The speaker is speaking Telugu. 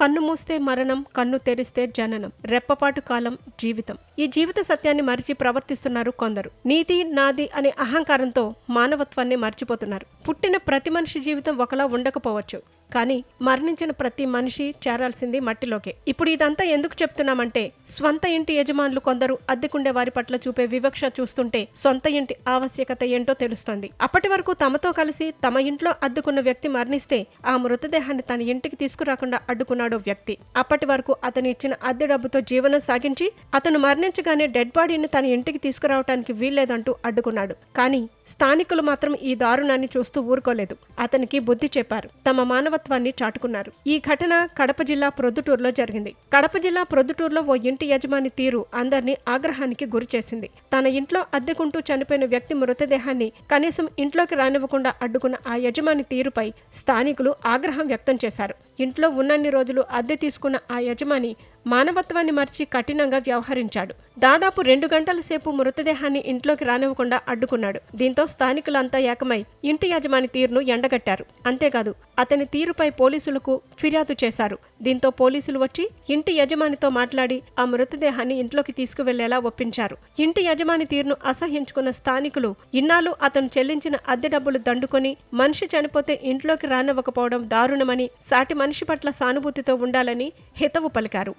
కన్ను మూస్తే మరణం కన్ను తెరిస్తే జననం రెప్పపాటు కాలం జీవితం. ఈ జీవిత సత్యాన్ని మరిచి ప్రవర్తిస్తున్నారు కొందరు. నీతి నాది అనే అహంకారంతో మానవత్వాన్ని మర్చిపోతున్నారు. పుట్టిన ప్రతి మనిషి జీవితం ఒకలా ఉండకపోవచ్చు. కానీ మరణించిన ప్రతి మనిషి చేరాల్సింది మట్టిలోకే. ఇప్పుడు ఇదంతా ఎందుకు చెప్తున్నామంటే స్వంత ఇంటి యజమానులు కొందరు అద్దెకుండే వారి పట్ల చూపే వివక్ష చూస్తుంటే సొంత ఇంటి ఆవశ్యకత ఏంటో తెలుస్తోంది. అప్పటి వరకు తమతో కలిసి తమ ఇంట్లో అద్దుకున్న వ్యక్తి మరణిస్తే ఆ మృతదేహాన్ని తన ఇంటికి తీసుకురాకుండా అడ్డుకున్నాడు వ్యక్తి. అప్పటి వరకు అతను ఇచ్చిన అద్దె డబ్బుతో జీవనం సాగించి అతను మరణించగానే డెడ్ బాడీని తన ఇంటికి తీసుకురావడానికి వీల్లేదంటూ అడ్డుకున్నాడు. కానీ స్థానికులు మాత్రం ఈ దారుణాన్ని చూస్తూ ఊరుకోలేదు. అతనికి బుద్ధి చెప్పారు. తమ మానవత్వాన్ని చాటుకున్నారు. ఈ ఘటన కడప జిల్లా ప్రొద్దుటూరులో జరిగింది. కడప జిల్లా ప్రొద్దుటూరులో ఓ ఇంటి యజమాని తీరు అందరినీ ఆగ్రహానికి గురి చేసింది. తన ఇంట్లో అద్దెకుంటూ చనిపోయిన వ్యక్తి మృతదేహాన్ని కనీసం ఇంట్లోకి రానివ్వకుండా అడ్డుకున్న ఆ యజమాని తీరుపై స్థానికులు ఆగ్రహం వ్యక్తం చేశారు. ఇంట్లో ఉన్నన్ని రోజులు అద్దె తీసుకున్న ఆ యజమాని మానవత్వాన్ని మర్చి కఠినంగా వ్యవహరించాడు. దాదాపు రెండు గంటల సేపు మృతదేహాన్ని ఇంట్లోకి రానివ్వకుండా అడ్డుకున్నాడు. దీంతో స్థానికులంతా ఏకమై ఇంటి యజమాని తీరును ఎండగట్టారు. అంతేకాదు అతని తీరుపై పోలీసులకు ఫిర్యాదు చేశారు. దీంతో పోలీసులు వచ్చి ఇంటి యజమానితో మాట్లాడి ఆ మృతదేహాన్ని ఇంట్లోకి తీసుకువెళ్ళేలా ఒప్పించారు. ఇంటి యజమాని తీరును అసహించుకున్న స్థానికులు ఇన్నాళ్ళు అతను చెల్లించిన అద్దె డబ్బులు దండుకొని మనిషి చనిపోతే ఇంట్లోకి రానివ్వకపోవడం దారుణమని సాటి మనిషి పట్ల సానుభూతితో ఉండాలని హితవు పలికారు.